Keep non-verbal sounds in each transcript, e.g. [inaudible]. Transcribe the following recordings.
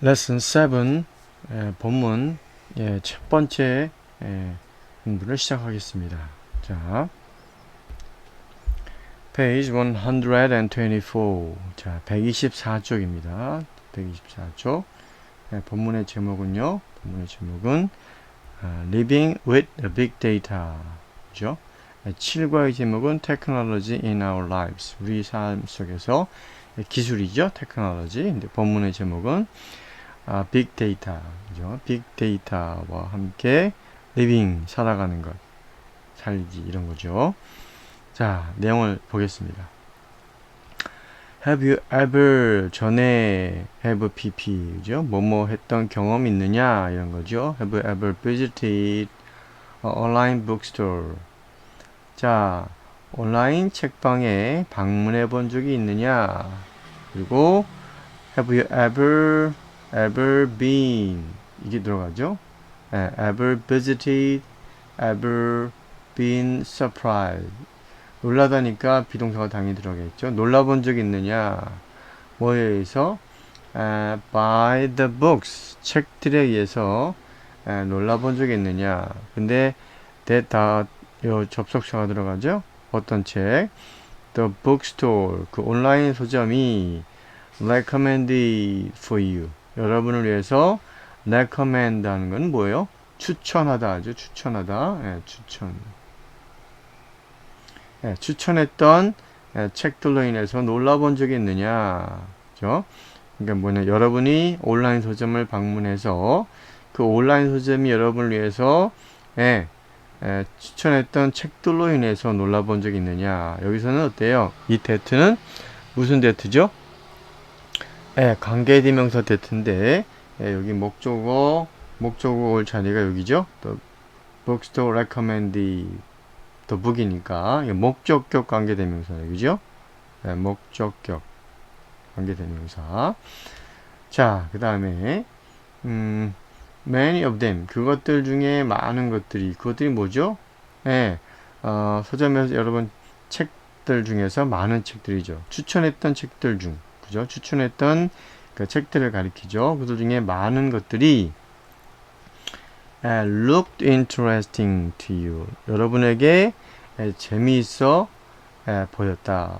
레슨 7 예, 본문 예, 첫 번째 예, 공부를 시작하겠습니다. 자, page 124. 자, 124쪽입니다. 124쪽. 예, 본문의 제목은요. 본문의 제목은 아, Living with Big Data죠. 7과의 제목은 Technology in Our Lives. 우리 삶 속에서 기술이죠. 테크놀로지. 근데 본문의 제목은 아, 빅데이터, 그죠? 빅데이터와 함께 리빙, 살아가는 것, 살기, 이런 거죠. 자, 내용을 보겠습니다. Have you ever 전에 have pp, 그죠? 뭐뭐 했던 경험 있느냐, 이런 거죠. Have you ever visited online bookstore? 자, 온라인 책방에 방문해 본 적이 있느냐? 그리고 have you ever ever been 이게 들어가죠? 예, ever visited, ever been surprised. 놀라다니까 비동사가 당연히 들어가겠죠. 놀라본 적 있느냐? 뭐에 의해서? 에, by the books. 책들에 의해서 에, 놀라본 적이 있느냐? 근데 that 다요 접속사가 들어가죠. 어떤 책? The bookstore. 그 온라인 서점이 recommended for you. 여러분을 위해서 recommend 하는 건 뭐예요? 추천하다 하죠. 추천하다. 예, 추천. 예, 추천했던 예, 책들로 인해서 놀라본 적이 있느냐. 그죠? 그러니까 뭐냐. 여러분이 온라인 서점을 방문해서 그 온라인 서점이 여러분을 위해서 예, 예, 추천했던 책들로 인해서 놀라본 적이 있느냐. 여기서는 어때요? 이 대트는 무슨 대트죠? 예, 관계대명사 대트인데 예, 여기 목적어 목적어 올 자리가 여기죠. 또 bookstore recommend the book이니까 목적격 관계대명사 여기죠. 예, 목적격 관계대명사. 자, 그 다음에 음, many of them 그것들 중에 많은 것들이 그것들이 뭐죠? 예, 어, 서점에서 여러분 책들 중에서 많은 책들이죠. 추천했던 책들 중 그죠? 추천했던 그 책들을 가리키죠. 그들 중에 많은 것들이 에, looked interesting to you. 여러분에게 에, 재미있어 에, 보였다.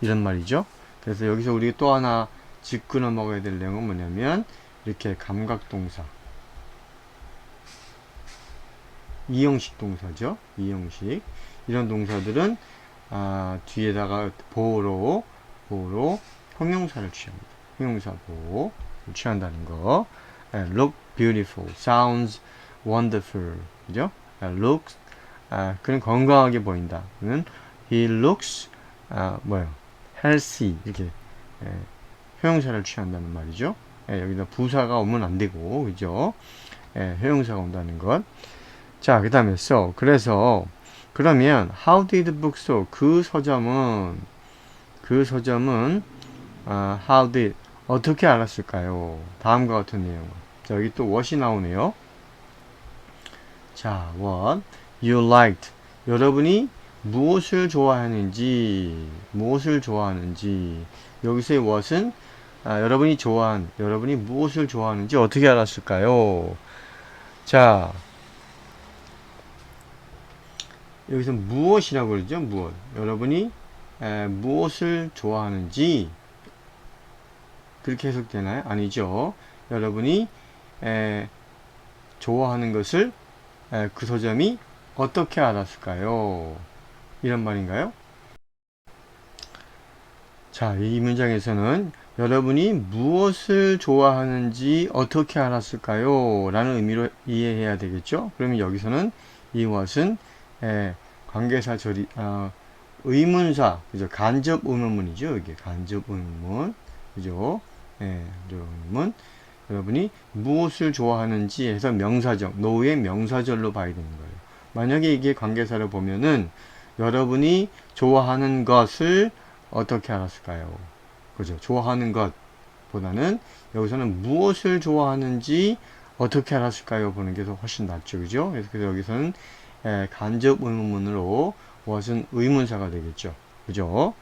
이런 말이죠. 그래서 여기서 우리 또 하나 짚고 넘어가야 될 내용은 뭐냐면 이렇게 감각동사 이형식 동사죠. 이형식 이런 동사들은 아, 뒤에다가 보호로 보호로 형용사를 취합니다. 형용사 보호 취한다는 거. 예, look beautiful, sounds wonderful, 그죠? 예, looks 아, 그는 건강하게 보인다. 그는 he looks 아, 뭐요? healthy 이렇게 예, 형용사를 취한다는 말이죠. 예, 여기다 부사가 오면 안 되고, 그죠? 예, 형용사가 온다는 것. 자, 그 다음에 so 그래서 그러면 how did the book so 그 서점은 그 서점은 아, how did 어떻게 알았을까요? 다음과 같은 내용. 자, 여기 또 what이 나오네요. 자, what you liked. 여러분이 무엇을 좋아하는지, 무엇을 좋아하는지. 여기서의 what은 아, 여러분이 좋아한, 여러분이 무엇을 좋아하는지 어떻게 알았을까요? 자, 여기서 무엇이라고 그러죠? 무엇. 여러분이 에, 무엇을 좋아하는지 그렇게 해석되나요? 아니죠. 여러분이 에, 좋아하는 것을 에, 그 서점이 어떻게 알았을까요? 이런 말인가요? 자, 이 문장에서는 여러분이 무엇을 좋아하는지 어떻게 알았을까요? 라는 의미로 이해해야 되겠죠? 그러면 여기서는 이것은 에, 관계사 절이 아, 의문사 그죠? 간접 의문문이죠. 이게 간접 의문문 그죠? 예, 여러분 여러분이 무엇을 좋아하는지 해서 명사절 노의 명사절로 봐야 되는 거예요. 만약에 이게 관계사를 보면은 여러분이 좋아하는 것을 어떻게 알았을까요? 그죠? 좋아하는 것보다는 여기서는 무엇을 좋아하는지 어떻게 알았을까요? 보는 게 더 훨씬 낫죠. 그죠? 그래서 여기서는 예, 간접 의문문으로 무엇은 의문사가 되겠죠. 그죠?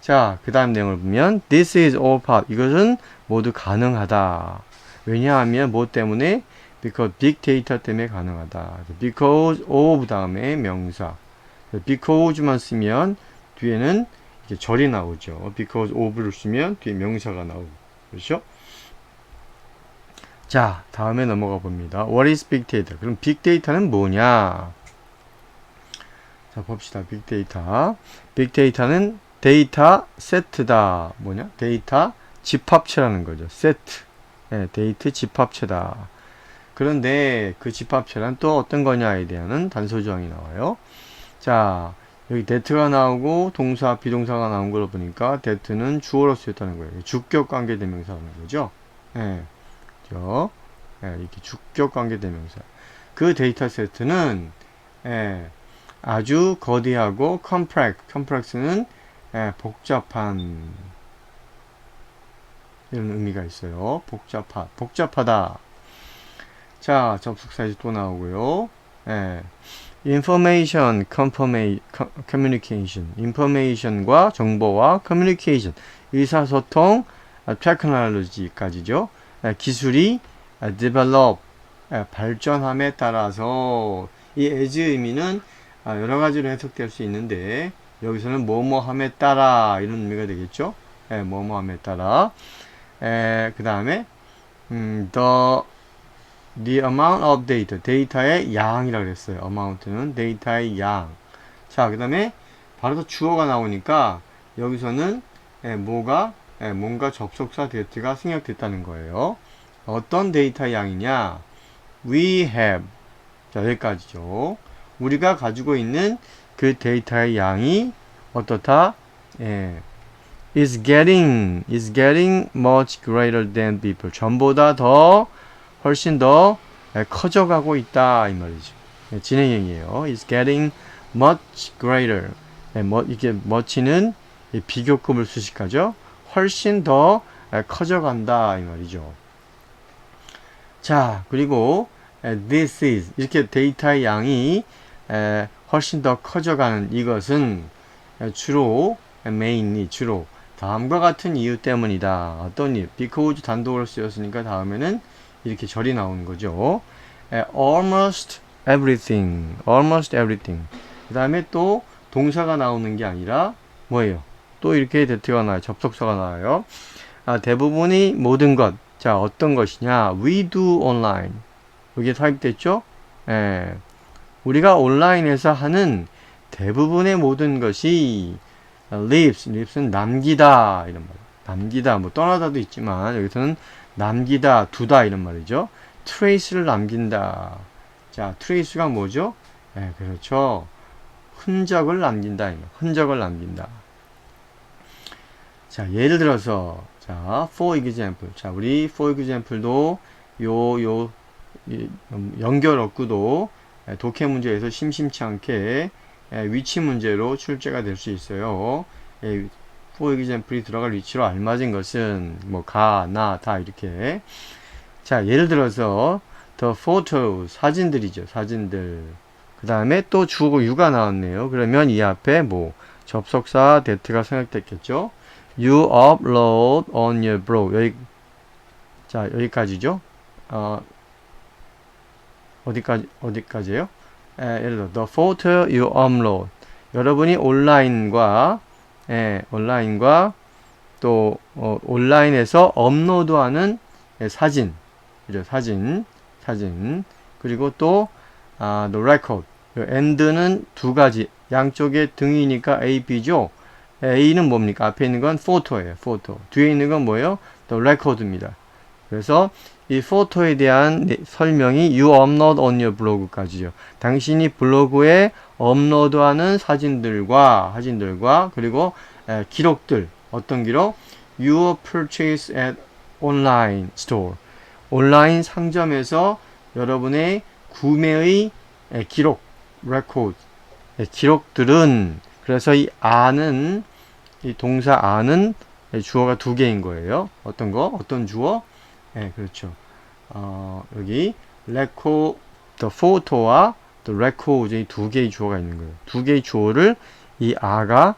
자, 그 다음 내용을 보면 This is all part. 이것은 모두 가능하다. 왜냐하면 뭐 때문에 because big data 때문에 가능하다. because of 다음에 명사. because만 쓰면 뒤에는 이제 절이 나오죠. because of를 쓰면 뒤에 명사가 나오고. 그렇죠? 자, 다음에 넘어가 봅니다. What is big data? 그럼 big data는 뭐냐? 자, 봅시다. big data는 데이터 세트다. 뭐냐? 데이터 집합체라는 거죠. 세트. 네, 데이터 집합체다. 그런데 그 집합체란 또 어떤 거냐에 대한 단서 조항이 나와요. 자, 여기 데트가 나오고 동사, 비동사가 나온 걸 보니까 데트는 주어로 쓰였다는 거예요. 주격 관계 대명사라는 거죠. 예. 그죠? 예, 이렇게 주격 관계 대명사. 그 데이터 세트는 예, 아주 거대하고 컴플렉, 컴플렉스는 예, 복잡한 이런 의미가 있어요. 복잡하, 복잡하다. 자, 접속 사 이제 또 나오고요. 예. information, communication, information과 정보와 communication, 의사소통, technology까지죠. 예, 기술이 develop, 예, 발전함에 따라서 이 as 의미는 아, 여러 가지로 해석될 수 있는데 여기서는 뭐뭐함에 따라 이런 의미가 되겠죠. 예, 뭐뭐함에 따라. 그 다음에 음, the the amount of data, 데이터의 양이라고 그랬어요. amount는 데이터의 양. 자, 그 다음에 바로 더 주어가 나오니까 여기서는 예, 뭐가 예, 뭔가 접속사 데이터가 생략됐다는 거예요. 어떤 데이터의 양이냐? We have. 자, 여기까지죠. 우리가 가지고 있는 그 데이터의 양이 어떻다? 예, is getting is getting much greater than before. 전보다 더 훨씬 더 커져가고 있다 이 말이죠. 예, 진행형이에요. is getting much greater. 예, 뭐, 이게 much는 비교급을 수식하죠. 훨씬 더 커져간다 이 말이죠. 자 그리고 this is 이렇게 데이터의 양이 훨씬 더 커져가는 이것은 주로 mainly 주로 다음과 같은 이유 때문이다. 어떤 이유? because 단독으로 쓰였으니까 다음에는 이렇게 절이 나오는 거죠. almost everything, almost everything. 그 다음에 또 동사가 나오는 게 아니라 뭐예요? 또 이렇게 대트가 나와요. 접속사가 나와요. 아, 대부분이 모든 것. 자, 어떤 것이냐? We do online. 여기에 삽입됐죠? 예. 우리가 온라인에서 하는 대부분의 모든 것이 lives, lives는 남기다 이런 말. 남기다, 뭐 떠나다도 있지만 여기서는 남기다, 두다 이런 말이죠. trace를 남긴다. 자, trace가 뭐죠? 네, 그렇죠. 흔적을 남긴다. 흔적을 남긴다. 자, 예를 들어서 자, for example. 자, 우리 for example도 요, 요, 음, 연결 얻구도 독해 문제에서 심심치 않게 위치 문제로 출제가 될 수 있어요. for example이 들어갈 위치로 알맞은 것은 뭐 가, 나, 다 이렇게. 자 예를 들어서 the photo 사진들이죠 사진들. 그 다음에 또 주고 유가 나왔네요. 그러면 이 앞에 뭐 접속사 that가 생략됐겠죠? you upload on your blog. 여기 자 여기까지죠? 어, 어디까지 어디까지예요 에, 예를 들어 the photo you upload 여러분이 온라인과 예, 온라인과 또 어, 온라인에서 업로드하는 예, 사진, 그죠? 사진, 사진. 그리고 또 아, the record. end는 두 가지. 양쪽에 등이니까 A, B죠. A는 뭡니까? 앞에 있는 건 photo예요. photo. 뒤에 있는 건 뭐예요? the record입니다. 그래서 이 포토에 대한 설명이 you upload on your blog까지요. 당신이 블로그에 업로드하는 사진들과 사진들과 그리고 에, 기록들 어떤 기록? Your purchase at online store 온라인 상점에서 여러분의 구매의 에, 기록 record 에, 기록들은 그래서 이 아는 이 동사 아는 주어가 두 개인 거예요. 어떤 거? 어떤 주어? 네, 그렇죠. 어, 여기 레코 the photo와 the record 이두 개의 주어가 있는 거예요. 두 개의 주어를 이 아가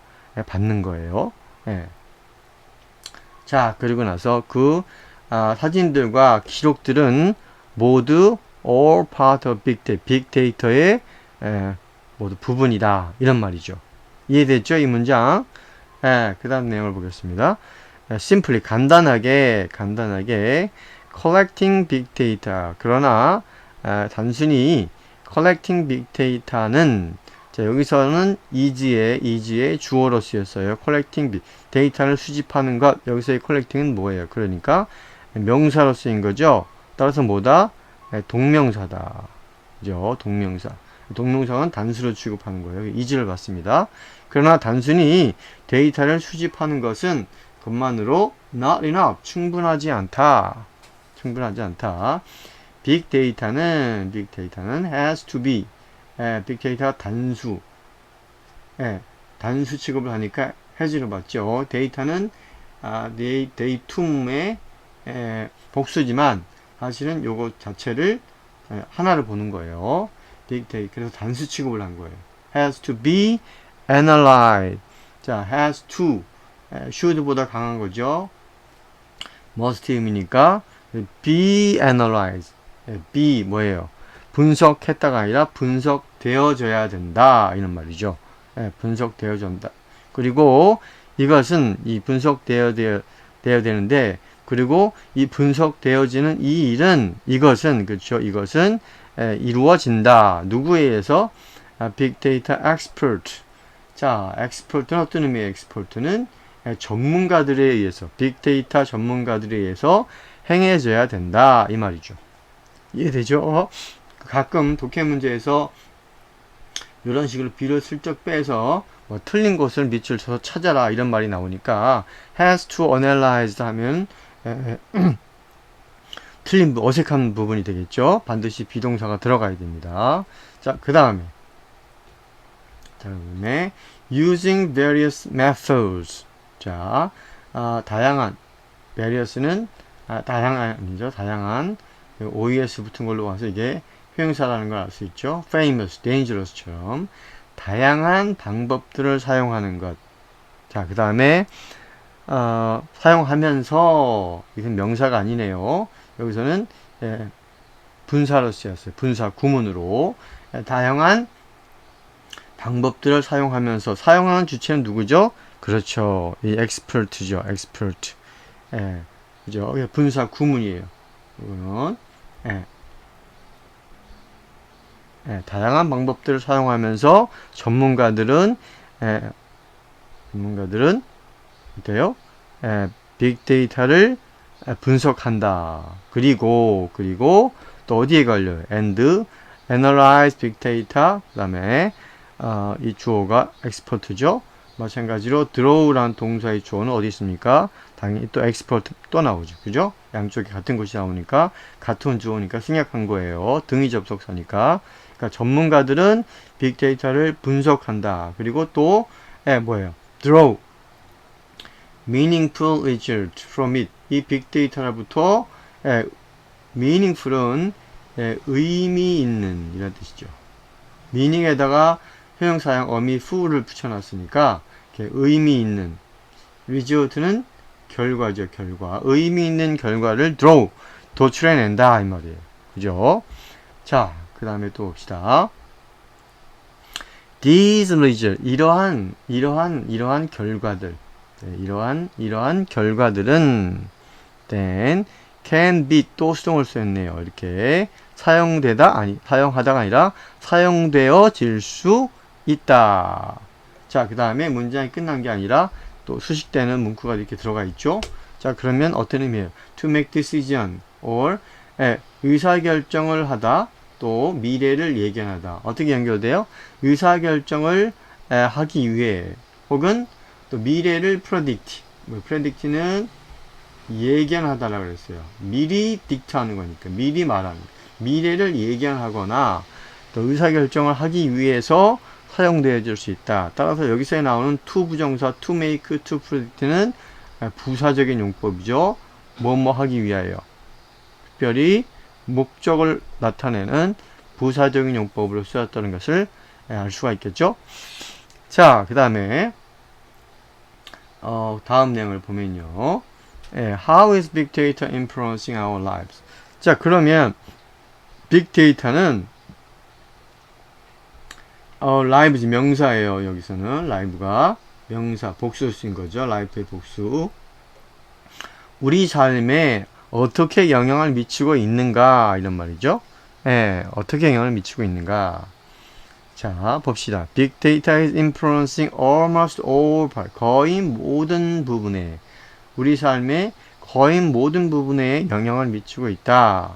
받는 거예요. 네. 자, 그리고 나서 그 아, 사진들과 기록들은 모두 all part of big data, 빅 데이터의 에, 모두 부분이다. 이런 말이죠. 이해됐죠? 이 문장. 예, 그 다음 내용을 보겠습니다. 에, simply, 간단하게, 간단하게, collecting big data. 그러나, 에, 단순히 collecting big data는, 자, 여기서는 is에, is의 주어로 쓰였어요. collecting big, 데이터를 수집하는 것. 여기서의 collecting은 뭐예요? 그러니까, 명사로 쓰인 거죠. 따라서 뭐다? 에, 동명사다. 그죠? 동명사. 동명사는 단수로 취급하는 거예요. 이지를 받습니다. 그러나 단순히 데이터를 수집하는 것은 그 것만으로 not enough, 충분하지 않다. 충분하지 않다. 빅 데이터는 빅 데이터는 has to be 예, 빅 데이터가 단수 예, 단수 취급을 하니까 has를 받죠. 데이터는 아, 데이, 데이툼의 예, 복수지만 사실은 요거 자체를 예, 하나를 보는 거예요. 빅 데이 그래서 단수 취급을 한 거예요. has to be analyzed. 자, has to 에, should보다 강한 거죠. must 의미니까 be analyzed. 에, be 뭐예요? 분석했다가 아니라 분석되어져야 된다 이런 말이죠. 예, 분석되어진다. 그리고 이것은 이 분석되어 되는데 그리고 이 분석되어지는 이 일은 이것은 그렇죠. 이것은 에, 이루어진다. 누구에 의해서? 아, 빅데이터 엑스퍼트. 자, 엑스퍼트는 어떤 의미의 엑스퍼트는 에, 전문가들에 의해서 빅데이터 전문가들에 의해서 행해져야 된다 이 말이죠. 이해되죠? 가끔 독해 문제에서 이런 식으로 비를 슬쩍 빼서 뭐 틀린 곳을 밑줄 쳐서 찾아라 이런 말이 나오니까 has to analyze 하면 에, [clears throat] 틀린 부- 어색한 부분이 되겠죠. 반드시 비동사가 들어가야 됩니다. 자, 그 다음에 자, 그 다음에 using various methods. 자, 아, 다양한 various는 아, 다양한 아니죠. 다양한 OES 붙은 걸로 와서 이게 형용사라는 걸 알 수 있죠. famous, dangerous처럼 다양한 방법들을 사용하는 것. 자, 그 다음에 어, 사용하면서 이건 명사가 아니네요. 여기서는 예, 분사로 쓰였어요. 분사 구문으로 예, 다양한 방법들을 사용하면서 사용하는 주체는 누구죠? 그렇죠. 이 expert죠. expert. 예, 그죠? 이게 분사 구문이에요. 이거는 예. 예, 다양한 방법들을 사용하면서 전문가들은 예, 전문가들은 어때요? 예, 빅데이터를 예, 분석한다. 그리고 그리고 또 어디에 걸려요? and analyze data 그다음에 어, 이 주어가 expert죠. 마찬가지로 draw라는 동사의 주어는 어디 있습니까? 당연히 또 expert 또 나오죠. 그죠? 양쪽이 같은 곳이 나오니까 같은 주어니까 생략한 거예요. 등이 접속사니까. 그러니까 전문가들은 빅데이터를 분석한다. 그리고 또 예, 뭐예요? draw meaningful result from it. 이 빅데이터로부터 예, meaningful은 예, 의미 있는 이런 뜻이죠. meaning에다가 형용사형 어미 fu를 붙여놨으니까 의미 있는 result는 결과죠, 결과. 의미 있는 결과를 draw, 도출해낸다 이 말이에요. 그죠? 자, 그 다음에 또 봅시다. These results, 이러한, 이러한, 이러한 결과들, 네, 이러한, 이러한 결과들은 then can be 또 수동을 쓰였네요. 이렇게 사용되다, 아니, 사용하다가 아니라 사용되어질 수 있다. 자, 그 다음에 문장이 끝난 게 아니라 또 수식되는 문구가 이렇게 들어가 있죠. 자, 그러면 어떤 의미예요? To make decision or 예, 의사결정을 하다 또 미래를 예견하다. 어떻게 연결돼요? 의사결정을 에, 하기 위해 혹은 또 미래를 predict. 뭐 predict는 예견하다라고 그랬어요. 미리 딕트하는 거니까 미리 말하는 미래를 예견하거나 또 의사결정을 하기 위해서 사용되어질 수 있다. 따라서 여기서 나오는 to 부정사 to make, to predict는 부사적인 용법이죠. 뭐뭐 하기 위하여. 특별히 목적을 나타내는 부사적인 용법으로 쓰였다는 것을 알 수가 있겠죠. 자, 그 다음에 어, 다음 내용을 보면요. 예, how is big data influencing our lives? 자, 그러면 빅 데이터는 어, lives 명사예요. 여기서는 live가 명사 복수를 쓴 거죠. life의 복수. 우리 삶에 어떻게 영향을 미치고 있는가 이런 말이죠. 예, 어떻게 영향을 미치고 있는가. 자, 봅시다. Data is influencing almost all part. 거의 모든 부분에 우리 삶의 거의 모든 부분에 영향을 미치고 있다.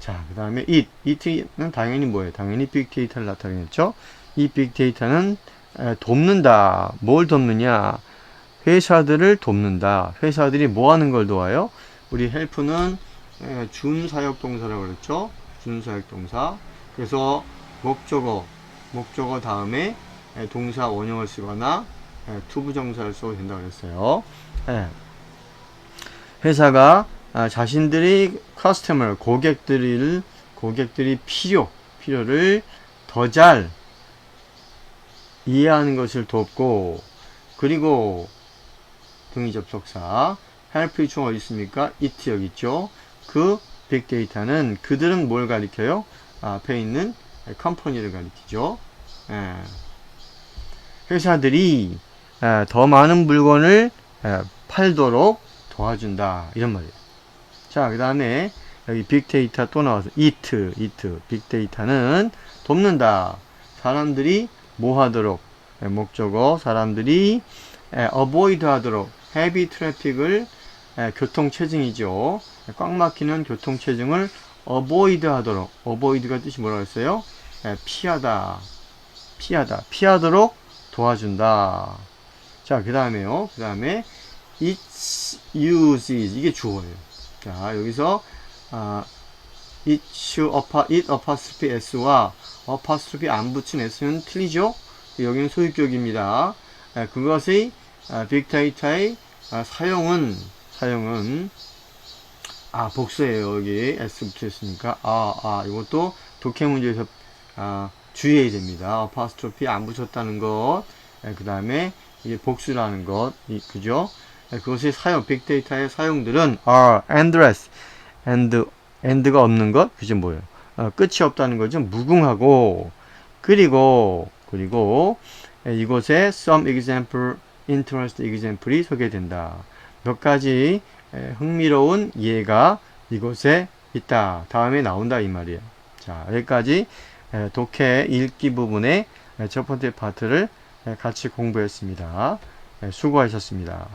자, 그 다음에 it. it는 당연히 뭐예요? 당연히 빅데이터를 나타내겠죠? 이 빅데이터는 에, 돕는다. 뭘 돕느냐? 회사들을 돕는다. 회사들이 뭐 하는 걸 도와요? 우리 헬프는 에, 준사역 동사라고 그랬죠? 준사역 동사. 그래서 목적어, 목적어 다음에 에, 동사 원형을 쓰거나 에, 투부정사를 써도 된다고 그랬어요. 예. 회사가 아, 자신들이 커스터머 고객들을 고객들이 필요 필요를 더잘 이해하는 것을 돕고 그리고 등위 접속사 help 총 어디 있습니까? it 여기 있죠. 그 빅데이터는 그들은 뭘 가리켜요? 아, 앞에 있는 컴퍼니를 가리키죠. 예. 회사들이 아, 더 많은 물건을 아, 팔도록 도와준다 이런 말이에요. 자, 그 다음에 여기 빅데이터 또 나와서 it, it, 빅데이터는 돕는다. 사람들이 뭐 하도록 예, 목적어 사람들이 에, avoid 하도록 heavy traffic을 에, 교통체증이죠. 꽉 막히는 교통체증을 avoid 하도록 avoid가 뜻이 뭐라고 했어요? 에, 피하다 피하다 피하도록 도와준다. 자, 그 다음에요. 그 다음에 it uses 이게 주어예요. 자, 여기서 아, it, it apostrophe s와 apostrophe 안 붙인 s는 틀리죠? 여기는 소유격입니다. 아, 그것의 아, 빅데이터의 아, 사용은 사용은 아 복수예요 여기 s 붙였으니까 아 아 이것도 독해 문제에서 아, 주의해야 됩니다. apostrophe 안 붙였다는 것, 그 다음에 이게 복수라는 것, 이, 그죠? 예, 그것의 사용, 빅데이터의 사용들은 are endless, and, end가 없는 것, 그죠 뭐예요? 어, 끝이 없다는 거죠. 무궁하고, 그리고, 그리고, 예, 이곳에 some example, interest example이 소개된다. 몇 가지 예, 흥미로운 예가 이곳에 있다. 다음에 나온다 이 말이에요. 자, 여기까지 예, 독해 읽기 부분의 첫 번째 파트를 예, 같이 공부했습니다. 예, 수고하셨습니다.